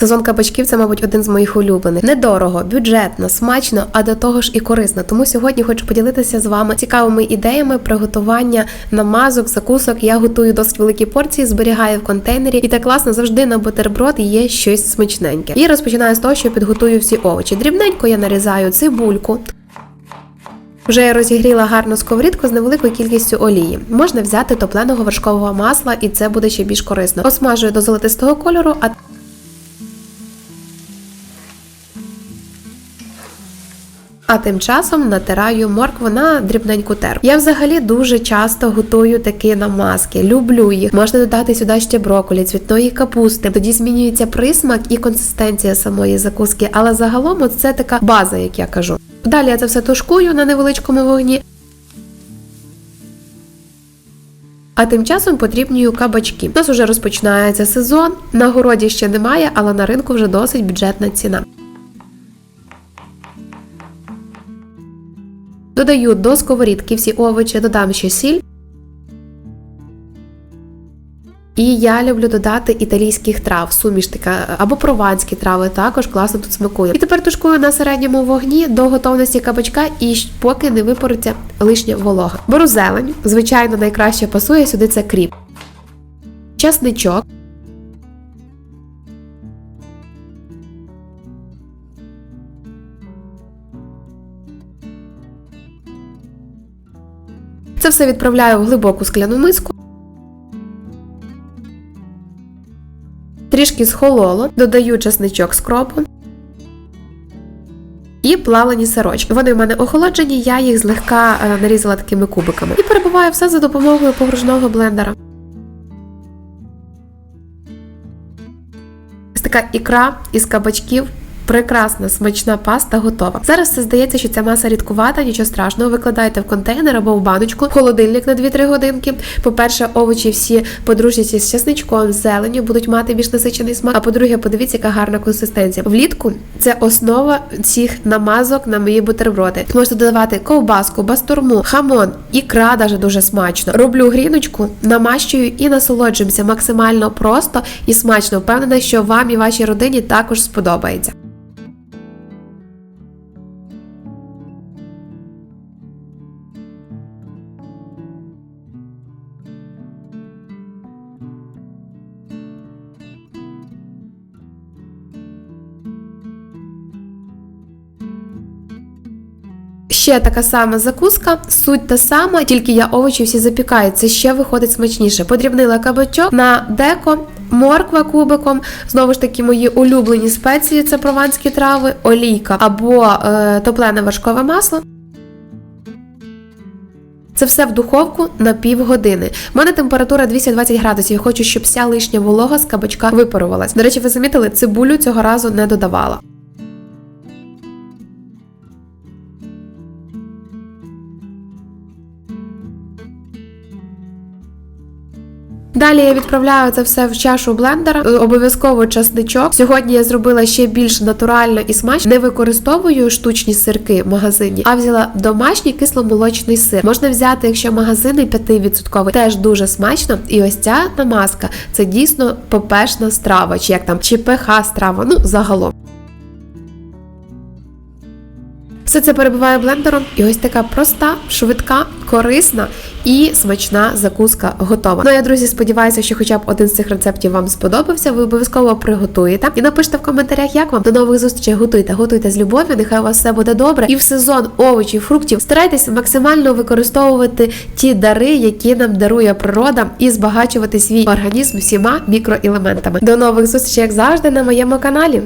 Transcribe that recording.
Сезон кабачків це, мабуть, один з моїх улюблених. Недорого, бюджетно, смачно, а до того ж і корисно. Тому сьогодні хочу поділитися з вами цікавими ідеями приготування намазок, закусок. Я готую досить великі порції, зберігаю в контейнері, і так класно завжди на бутерброд є щось смачненьке. І розпочинаю з того, що підготую всі овочі. Дрібненько я нарізаю цибульку. Вже я розігріла гарну сковорідку з невеликою кількістю олії. Можна взяти топленого вершкового масла, і це буде ще більш корисно. Осмажую до золотистого кольору, а А тим часом натираю моркву на дрібненьку терку. Я взагалі дуже часто готую такі намазки. Люблю їх. Можна додати сюди ще броколі, цвітної капусти. Тоді змінюється присмак і консистенція самої закуски. Але загалом це така база, як я кажу. Далі я це все тушкую на невеличкому вогні. А тим часом потрібнюю кабачки. У нас вже розпочинається сезон. На городі ще немає, але на ринку вже досить бюджетна ціна. Додаю до сковорідки всі овочі, додам ще сіль. І я люблю додати італійських трав, суміш така, або прованські трави, також класно тут смакує. І тепер тушкую на середньому вогні до готовності кабачка і поки не випариться лишня волога. Беру зелень, звичайно, найкраще пасує сюди це кріп. Часничок. Це все відправляю в глибоку скляну миску. Трішки схололо, додаю чесничок з кропом. І плавлені сирочки. Вони в мене охолоджені, я їх злегка е, нарізала такими кубиками. І перебиваю все за допомогою погружного блендера. Ось така ікра із кабачків. Прекрасна смачна паста готова. Зараз це здається, що ця маса рідкувата, нічого страшного. Викладайте в контейнер або в баночку, в холодильник на 2-3 годинки. По-перше, овочі всі подружняться з чесничком, з зеленню, будуть мати більш насичений смак. А по-друге, подивіться, яка гарна консистенція. Влітку це основа цих намазок на мої бутерброди. Можете додавати ковбаску, бастурму, хамон, ікра даже дуже смачно. Роблю гріночку, намащую і насолоджуємося максимально просто і смачно. Впевнена, що вам і вашій родині також сподобається. Ще така сама закуска, суть та сама, тільки я овочі всі запікаю. Це ще виходить смачніше. Подрібнила кабачок на деко, морква кубиком. Знову ж таки, мої улюблені спеції це прованські трави, олійка або е, топлене вершкове масло. Це все в духовку на півгодини. У мене температура 220 градусів. Хочу, щоб вся лишня волога з кабачка випарувалась. До речі, ви замітили, цибулю цього разу не додавала. Далі я відправляю це все в чашу блендера. Е, Обов'язково часничок. Сьогодні я зробила ще більш натурально і смачно. Не використовую штучні сирки в магазині, а взяла домашній кисломолочний сир. Можна взяти, якщо магазини 5%, теж дуже смачно. І ось ця намазка це дійсно попешна страва, чи як там, чи ПХ страва, ну загалом. Все це перебиваю блендером, і ось така проста, швидка, корисна і смачна закуска готова. Ну я, друзі, сподіваюся, що хоча б один з цих рецептів вам сподобався. Ви обов'язково приготуєте і напишіть в коментарях, як вам до нових зустрічей готуйте. Готуйте з любов'ю. Нехай у вас все буде добре. І в сезон овочів, фруктів старайтеся максимально використовувати ті дари, які нам дарує природа, і збагачувати свій організм всіма мікроелементами. До нових зустрічей, як завжди, на моєму каналі.